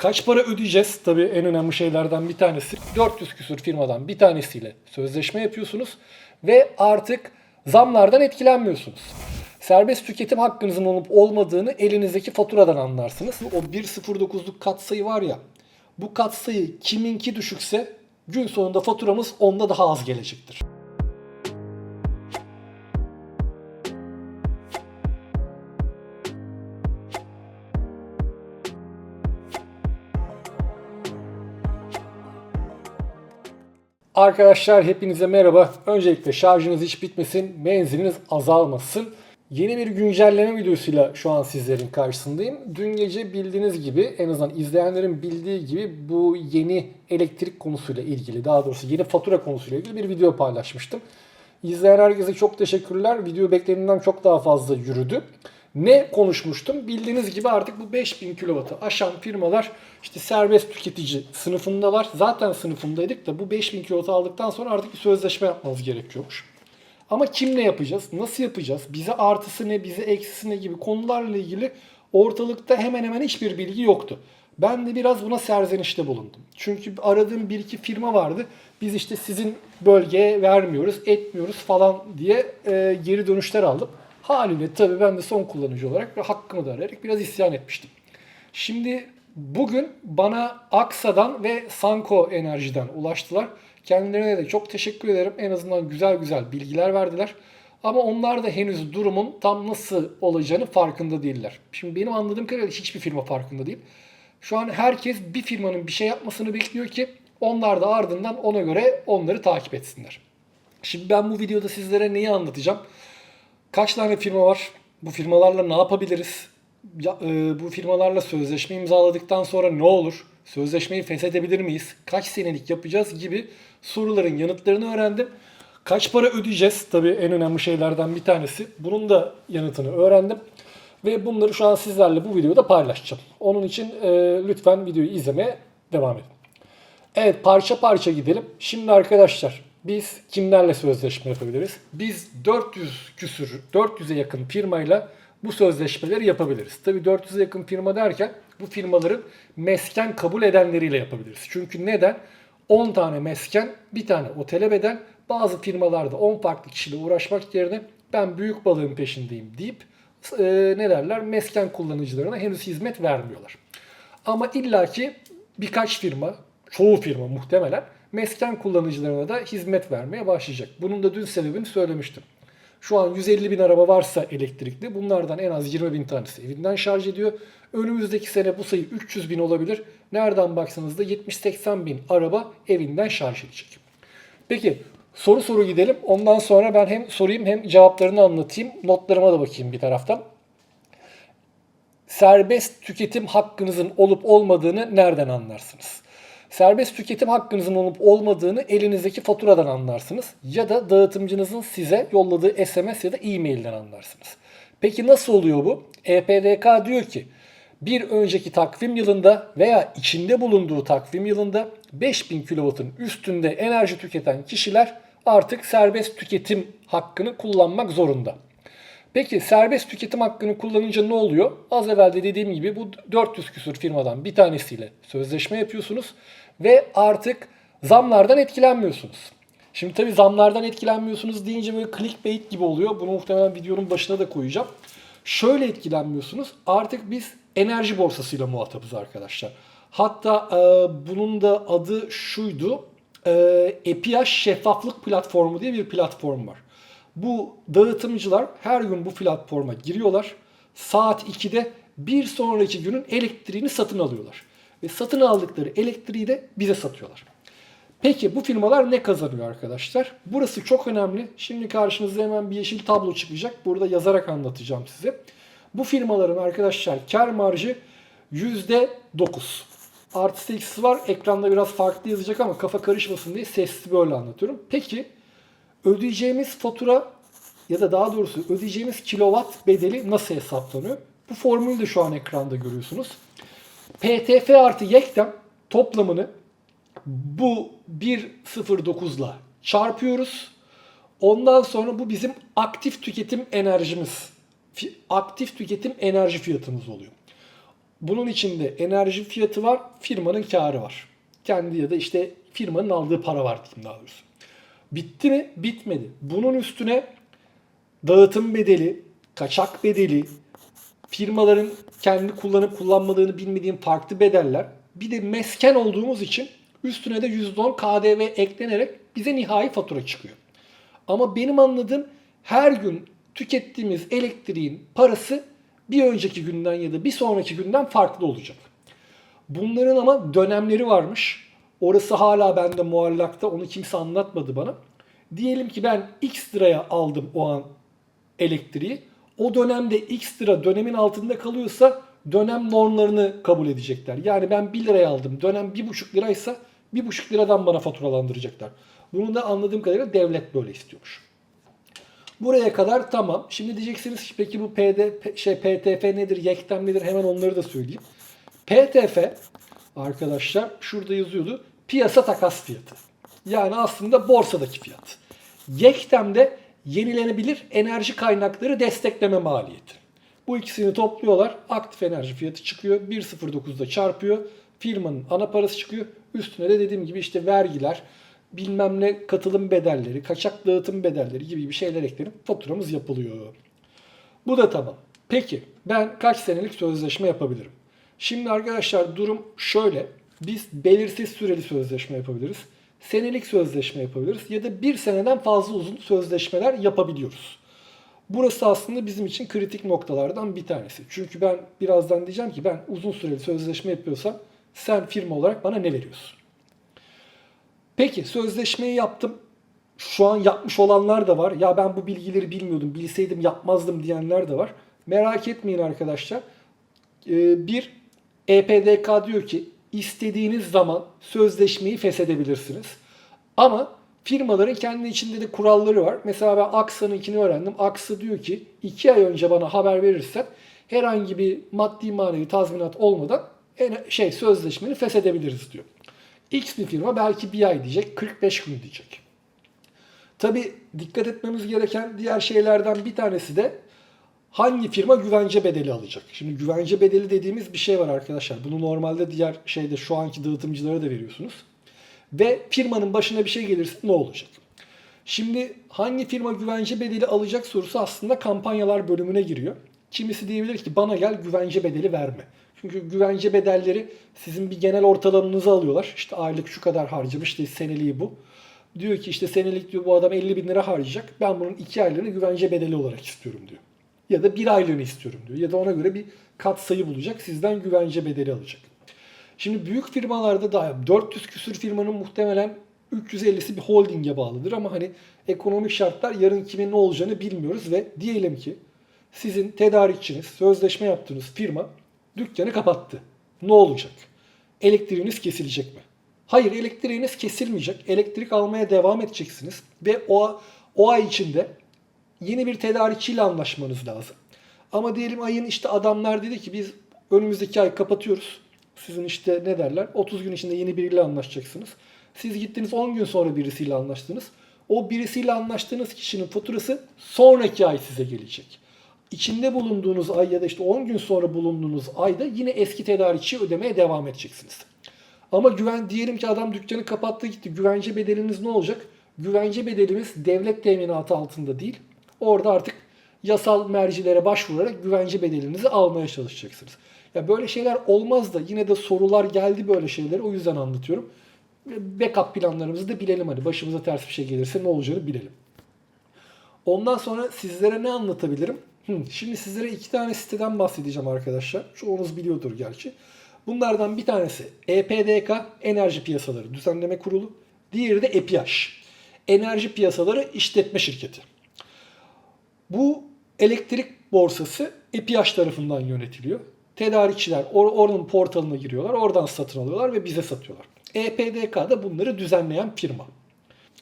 Kaç para ödeyeceğiz? Tabii en önemli şeylerden bir tanesi 400 küsur firmadan bir tanesiyle sözleşme yapıyorsunuz ve artık zamlardan etkilenmiyorsunuz. Serbest tüketim hakkınızın olup olmadığını elinizdeki faturadan anlarsınız. O 1.09'luk katsayı var ya bu katsayı kiminki düşükse gün sonunda faturamız onda daha az gelecektir. Arkadaşlar hepinize merhaba. Öncelikle şarjınız hiç bitmesin, menziliniz azalmasın. Yeni bir güncelleme videosuyla şu an sizlerin karşısındayım. Dün gece bildiğiniz gibi, en azından izleyenlerin bildiği gibi bu yeni elektrik konusuyla ilgili, daha doğrusu yeni fatura konusuyla ilgili bir video paylaşmıştım. İzleyen herkese çok teşekkürler. Video beklediğimden çok daha fazla yürüdü. Ne konuşmuştum? Bildiğiniz gibi artık bu 5000 kW'ı aşan firmalar işte serbest tüketici sınıfındalar. Zaten sınıfındaydık da bu 5000 kW aldıktan sonra artık bir sözleşme yapmamız gerekiyormuş. Ama kimle yapacağız? Nasıl yapacağız? Bize artısı ne, bize eksisi ne gibi konularla ilgili ortalıkta hemen hemen hiçbir bilgi yoktu. Ben de biraz buna serzenişte bulundum. Çünkü aradığım bir iki firma vardı. Biz işte sizin bölgeye vermiyoruz, etmiyoruz falan diye e, geri dönüşler aldım. Haliyle tabii ben de son kullanıcı olarak ve hakkımı da arayarak biraz isyan etmiştim. Şimdi bugün bana Aksa'dan ve Sanko Enerji'den ulaştılar. Kendilerine de çok teşekkür ederim. En azından güzel güzel bilgiler verdiler. Ama onlar da henüz durumun tam nasıl olacağını farkında değiller. Şimdi benim anladığım kadarıyla hiçbir firma farkında değil. Şu an herkes bir firmanın bir şey yapmasını bekliyor ki onlar da ardından ona göre onları takip etsinler. Şimdi ben bu videoda sizlere neyi anlatacağım? Kaç tane firma var? Bu firmalarla ne yapabiliriz? Ya, e, bu firmalarla sözleşme imzaladıktan sonra ne olur? Sözleşmeyi feshedebilir miyiz? Kaç senelik yapacağız gibi soruların yanıtlarını öğrendim. Kaç para ödeyeceğiz? Tabii en önemli şeylerden bir tanesi. Bunun da yanıtını öğrendim. Ve bunları şu an sizlerle bu videoda paylaşacağım. Onun için e, lütfen videoyu izlemeye devam edin. Evet parça parça gidelim. Şimdi arkadaşlar biz kimlerle sözleşme yapabiliriz? Biz 400 küsür, 400'e yakın firmayla bu sözleşmeleri yapabiliriz. Tabii 400'e yakın firma derken bu firmaların mesken kabul edenleriyle yapabiliriz. Çünkü neden? 10 tane mesken, bir tane otele bedel. Bazı firmalarda 10 farklı kişiyle uğraşmak yerine ben büyük balığın peşindeyim deyip e, ne derler mesken kullanıcılarına henüz hizmet vermiyorlar. Ama illaki birkaç firma, çoğu firma muhtemelen mesken kullanıcılarına da hizmet vermeye başlayacak. Bunun da dün sebebini söylemiştim. Şu an 150 bin araba varsa elektrikli bunlardan en az 20 bin tanesi evinden şarj ediyor. Önümüzdeki sene bu sayı 300 bin olabilir. Nereden baksanız da 70-80 bin araba evinden şarj edecek. Peki soru soru gidelim. Ondan sonra ben hem sorayım hem cevaplarını anlatayım. Notlarıma da bakayım bir taraftan. Serbest tüketim hakkınızın olup olmadığını nereden anlarsınız? Serbest tüketim hakkınızın olup olmadığını elinizdeki faturadan anlarsınız. Ya da dağıtımcınızın size yolladığı SMS ya da e-mailden anlarsınız. Peki nasıl oluyor bu? EPDK diyor ki bir önceki takvim yılında veya içinde bulunduğu takvim yılında 5000 kW'ın üstünde enerji tüketen kişiler artık serbest tüketim hakkını kullanmak zorunda. Peki serbest tüketim hakkını kullanınca ne oluyor? Az evvel de dediğim gibi bu 400 küsur firmadan bir tanesiyle sözleşme yapıyorsunuz ve artık zamlardan etkilenmiyorsunuz. Şimdi tabii zamlardan etkilenmiyorsunuz deyince böyle clickbait gibi oluyor. Bunu muhtemelen videonun başına da koyacağım. Şöyle etkilenmiyorsunuz. Artık biz enerji borsasıyla muhatabız arkadaşlar. Hatta e, bunun da adı şuydu. E, EPH Şeffaflık Platformu diye bir platform var. Bu dağıtımcılar her gün bu platforma giriyorlar. Saat 2'de bir sonraki günün elektriğini satın alıyorlar. Ve satın aldıkları elektriği de bize satıyorlar. Peki bu firmalar ne kazanıyor arkadaşlar? Burası çok önemli. Şimdi karşınıza hemen bir yeşil tablo çıkacak. Burada yazarak anlatacağım size. Bu firmaların arkadaşlar kar marjı %9. Artısı eksisi var. Ekranda biraz farklı yazacak ama kafa karışmasın diye sesli böyle anlatıyorum. Peki ödeyeceğimiz fatura ya da daha doğrusu ödeyeceğimiz kilowatt bedeli nasıl hesaplanıyor? Bu formülü de şu an ekranda görüyorsunuz. PTF artı yektem toplamını bu 1.09 ile çarpıyoruz. Ondan sonra bu bizim aktif tüketim enerjimiz. Aktif tüketim enerji fiyatımız oluyor. Bunun içinde enerji fiyatı var, firmanın karı var. Kendi ya da işte firmanın aldığı para var diyeyim daha doğrusu. Bitti mi? Bitmedi. Bunun üstüne dağıtım bedeli, kaçak bedeli, firmaların kendi kullanıp kullanmadığını bilmediğim farklı bedeller. Bir de mesken olduğumuz için üstüne de %10 KDV eklenerek bize nihai fatura çıkıyor. Ama benim anladığım her gün tükettiğimiz elektriğin parası bir önceki günden ya da bir sonraki günden farklı olacak. Bunların ama dönemleri varmış. Orası hala bende muallakta. Onu kimse anlatmadı bana. Diyelim ki ben X liraya aldım o an elektriği. O dönemde X lira dönemin altında kalıyorsa dönem normlarını kabul edecekler. Yani ben 1 liraya aldım. Dönem 1,5 liraysa 1,5 liradan bana faturalandıracaklar. Bunu da anladığım kadarıyla devlet böyle istiyormuş. Buraya kadar tamam. Şimdi diyeceksiniz ki peki bu PD, şey PTF nedir, yektem nedir hemen onları da söyleyeyim. PTF arkadaşlar şurada yazıyordu. Piyasa takas fiyatı. Yani aslında borsadaki fiyat. Yektem de yenilenebilir enerji kaynakları destekleme maliyeti. Bu ikisini topluyorlar. Aktif enerji fiyatı çıkıyor. 1.09'da çarpıyor. Firmanın ana parası çıkıyor. Üstüne de dediğim gibi işte vergiler, bilmem ne katılım bedelleri, kaçak dağıtım bedelleri gibi bir şeyler eklenip faturamız yapılıyor. Bu da tamam. Peki ben kaç senelik sözleşme yapabilirim? Şimdi arkadaşlar durum şöyle. Biz belirsiz süreli sözleşme yapabiliriz. Senelik sözleşme yapabiliriz ya da bir seneden fazla uzun sözleşmeler yapabiliyoruz. Burası aslında bizim için kritik noktalardan bir tanesi. Çünkü ben birazdan diyeceğim ki ben uzun süreli sözleşme yapıyorsam sen firma olarak bana ne veriyorsun? Peki sözleşmeyi yaptım. Şu an yapmış olanlar da var. Ya ben bu bilgileri bilmiyordum, bilseydim yapmazdım diyenler de var. Merak etmeyin arkadaşlar. Ee, Bir EPDK diyor ki istediğiniz zaman sözleşmeyi feshedebilirsiniz. Ama firmaların kendi içinde de kuralları var. Mesela ben Aksa'nınkini öğrendim. Aksa diyor ki 2 ay önce bana haber verirsen herhangi bir maddi manevi tazminat olmadan şey sözleşmeni feshedebiliriz diyor. X bir firma belki bir ay diyecek, 45 gün diyecek. Tabi dikkat etmemiz gereken diğer şeylerden bir tanesi de hangi firma güvence bedeli alacak? Şimdi güvence bedeli dediğimiz bir şey var arkadaşlar. Bunu normalde diğer şeyde şu anki dağıtımcılara da veriyorsunuz. Ve firmanın başına bir şey gelirse ne olacak? Şimdi hangi firma güvence bedeli alacak sorusu aslında kampanyalar bölümüne giriyor. Kimisi diyebilir ki bana gel güvence bedeli verme. Çünkü güvence bedelleri sizin bir genel ortalamanızı alıyorlar. İşte aylık şu kadar harcamış, işte seneliği bu. Diyor ki işte senelik diyor bu adam 50 bin lira harcayacak. Ben bunun 2 aylığını güvence bedeli olarak istiyorum diyor. Ya da 1 aylığını istiyorum diyor. Ya da ona göre bir kat sayı bulacak. Sizden güvence bedeli alacak. Şimdi büyük firmalarda da 400 küsür firmanın muhtemelen 350'si bir holdinge bağlıdır ama hani ekonomik şartlar yarın kimin ne olacağını bilmiyoruz ve diyelim ki sizin tedarikçiniz, sözleşme yaptığınız firma dükkanı kapattı. Ne olacak? Elektriğiniz kesilecek mi? Hayır elektriğiniz kesilmeyecek. Elektrik almaya devam edeceksiniz ve o, o ay içinde yeni bir tedarikçiyle anlaşmanız lazım. Ama diyelim ayın işte adamlar dedi ki biz önümüzdeki ay kapatıyoruz. Sizin işte ne derler 30 gün içinde yeni biriyle anlaşacaksınız. Siz gittiniz 10 gün sonra birisiyle anlaştınız. O birisiyle anlaştığınız kişinin faturası sonraki ay size gelecek. İçinde bulunduğunuz ay ya da işte 10 gün sonra bulunduğunuz ayda yine eski tedarikçiye ödemeye devam edeceksiniz. Ama güven diyelim ki adam dükkanı kapattı gitti. Güvence bedeliniz ne olacak? Güvence bedelimiz devlet teminatı altında değil. Orada artık yasal mercilere başvurarak güvence bedelinizi almaya çalışacaksınız. Ya böyle şeyler olmaz da yine de sorular geldi böyle şeyleri o yüzden anlatıyorum. Backup planlarımızı da bilelim hadi başımıza ters bir şey gelirse ne olacağını bilelim. Ondan sonra sizlere ne anlatabilirim? Şimdi sizlere iki tane siteden bahsedeceğim arkadaşlar. Çoğunuz biliyordur gerçi. Bunlardan bir tanesi EPDK Enerji Piyasaları Düzenleme Kurulu. Diğeri de EPİAŞ Enerji Piyasaları İşletme Şirketi. Bu elektrik borsası EPİAŞ tarafından yönetiliyor. Tedarikçiler or- oranın portalına giriyorlar, oradan satın alıyorlar ve bize satıyorlar. EPDK da bunları düzenleyen firma.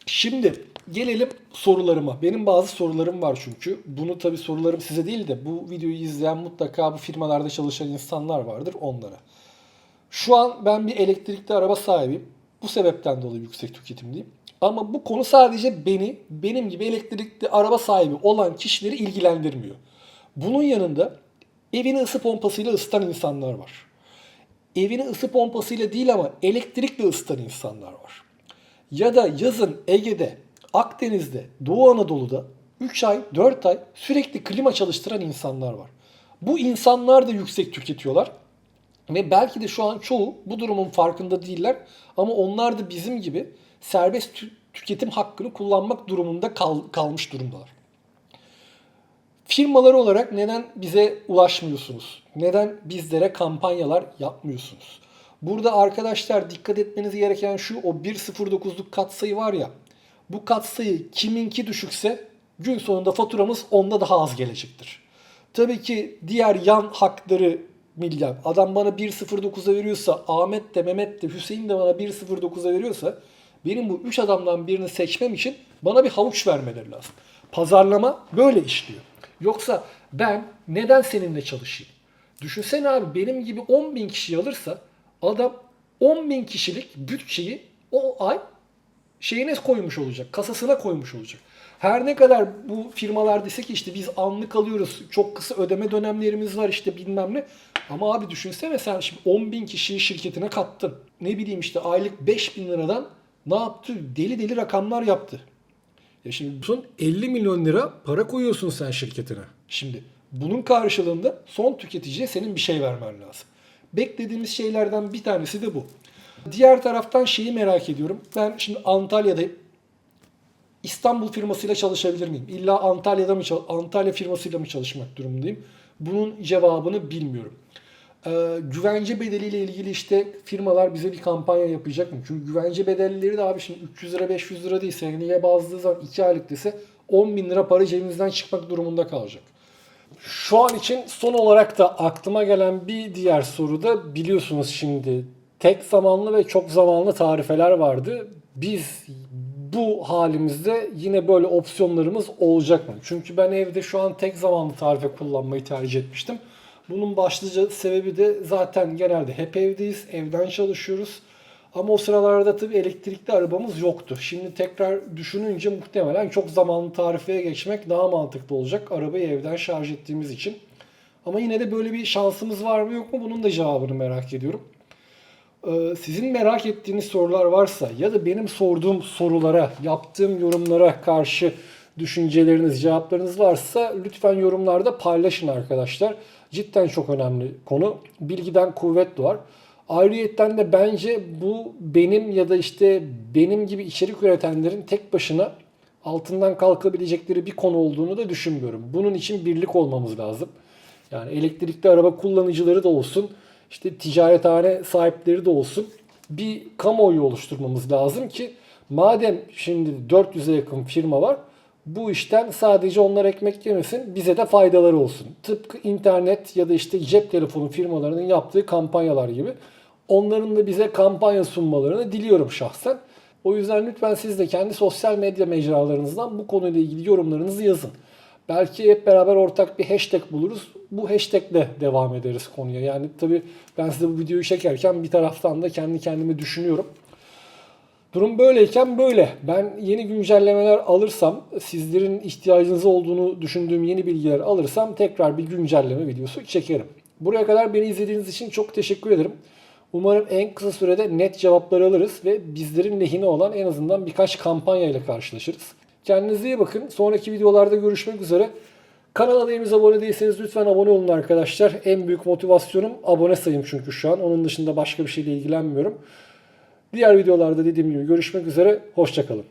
Şimdi gelelim sorularıma. Benim bazı sorularım var çünkü. Bunu tabii sorularım size değil de bu videoyu izleyen mutlaka bu firmalarda çalışan insanlar vardır onlara. Şu an ben bir elektrikli araba sahibiyim. Bu sebepten dolayı yüksek tüketimliyim. Ama bu konu sadece beni, benim gibi elektrikli araba sahibi olan kişileri ilgilendirmiyor. Bunun yanında evini ısı pompasıyla ısıtan insanlar var. evini ısı pompasıyla değil ama elektrikle ısıtan insanlar var. Ya da yazın Ege'de, Akdeniz'de, Doğu Anadolu'da 3 ay, 4 ay sürekli klima çalıştıran insanlar var. Bu insanlar da yüksek tüketiyorlar. Ve belki de şu an çoğu bu durumun farkında değiller. Ama onlar da bizim gibi serbest tü- tüketim hakkını kullanmak durumunda kal- kalmış durumdalar. Firmalar olarak neden bize ulaşmıyorsunuz? Neden bizlere kampanyalar yapmıyorsunuz? Burada arkadaşlar dikkat etmeniz gereken şu o 1.09'luk katsayı var ya. Bu katsayı kiminki düşükse gün sonunda faturamız onda daha az gelecektir. Tabii ki diğer yan hakları milyar. Adam bana 1.09'a veriyorsa Ahmet de Mehmet de Hüseyin de bana 1.09'a veriyorsa benim bu 3 adamdan birini seçmem için bana bir havuç vermeleri lazım. Pazarlama böyle işliyor. Yoksa ben neden seninle çalışayım? Düşünsene abi benim gibi 10 bin kişi alırsa adam 10 bin kişilik bütçeyi o ay şeyine koymuş olacak, kasasına koymuş olacak. Her ne kadar bu firmalar dese ki işte biz anlık alıyoruz, çok kısa ödeme dönemlerimiz var işte bilmem ne. Ama abi düşünsene sen şimdi 10 bin kişiyi şirketine kattın. Ne bileyim işte aylık 5 bin liradan ne yaptı? Deli deli rakamlar yaptı. Ya şimdi son 50 milyon lira para koyuyorsun sen şirketine. Şimdi bunun karşılığında son tüketiciye senin bir şey vermen lazım. Beklediğimiz şeylerden bir tanesi de bu. Diğer taraftan şeyi merak ediyorum. Ben şimdi Antalya'dayım. İstanbul firmasıyla çalışabilir miyim? İlla Antalya'da mı Antalya firmasıyla mı çalışmak durumundayım? Bunun cevabını bilmiyorum. Ee, güvence bedeliyle ilgili işte firmalar bize bir kampanya yapacak mı? Çünkü güvence bedelleri de abi şimdi 300 lira 500 lira değil. Seneye bazı zaman 2 aylık dese 10 bin lira para cebimizden çıkmak durumunda kalacak. Şu an için son olarak da aklıma gelen bir diğer soru da biliyorsunuz şimdi tek zamanlı ve çok zamanlı tarifeler vardı. Biz bu halimizde yine böyle opsiyonlarımız olacak mı? Çünkü ben evde şu an tek zamanlı tarife kullanmayı tercih etmiştim. Bunun başlıca sebebi de zaten genelde hep evdeyiz, evden çalışıyoruz. Ama o sıralarda tabii elektrikli arabamız yoktu. Şimdi tekrar düşününce muhtemelen çok zamanlı tarifeye geçmek daha mantıklı olacak. Arabayı evden şarj ettiğimiz için. Ama yine de böyle bir şansımız var mı yok mu bunun da cevabını merak ediyorum. Ee, Sizin merak ettiğiniz sorular varsa ya da benim sorduğum sorulara, yaptığım yorumlara karşı düşünceleriniz, cevaplarınız varsa lütfen yorumlarda paylaşın arkadaşlar. Cidden çok önemli konu. Bilgiden kuvvet doğar. Ayrıyetten de bence bu benim ya da işte benim gibi içerik üretenlerin tek başına altından kalkabilecekleri bir konu olduğunu da düşünmüyorum. Bunun için birlik olmamız lazım. Yani elektrikli araba kullanıcıları da olsun, işte ticarethane sahipleri de olsun bir kamuoyu oluşturmamız lazım ki madem şimdi 400'e yakın firma var bu işten sadece onlar ekmek yemesin bize de faydaları olsun. Tıpkı internet ya da işte cep telefonu firmalarının yaptığı kampanyalar gibi onların da bize kampanya sunmalarını diliyorum şahsen. O yüzden lütfen siz de kendi sosyal medya mecralarınızdan bu konuyla ilgili yorumlarınızı yazın. Belki hep beraber ortak bir hashtag buluruz. Bu hashtagle devam ederiz konuya. Yani tabii ben size bu videoyu çekerken bir taraftan da kendi kendime düşünüyorum. Durum böyleyken böyle. Ben yeni güncellemeler alırsam, sizlerin ihtiyacınız olduğunu düşündüğüm yeni bilgiler alırsam tekrar bir güncelleme videosu çekerim. Buraya kadar beni izlediğiniz için çok teşekkür ederim. Umarım en kısa sürede net cevaplar alırız ve bizlerin lehine olan en azından birkaç kampanya ile karşılaşırız. Kendinize iyi bakın. Sonraki videolarda görüşmek üzere. Kanala henüz abone değilseniz lütfen abone olun arkadaşlar. En büyük motivasyonum abone sayım çünkü şu an. Onun dışında başka bir şeyle ilgilenmiyorum. Diğer videolarda dediğim gibi görüşmek üzere. Hoşçakalın.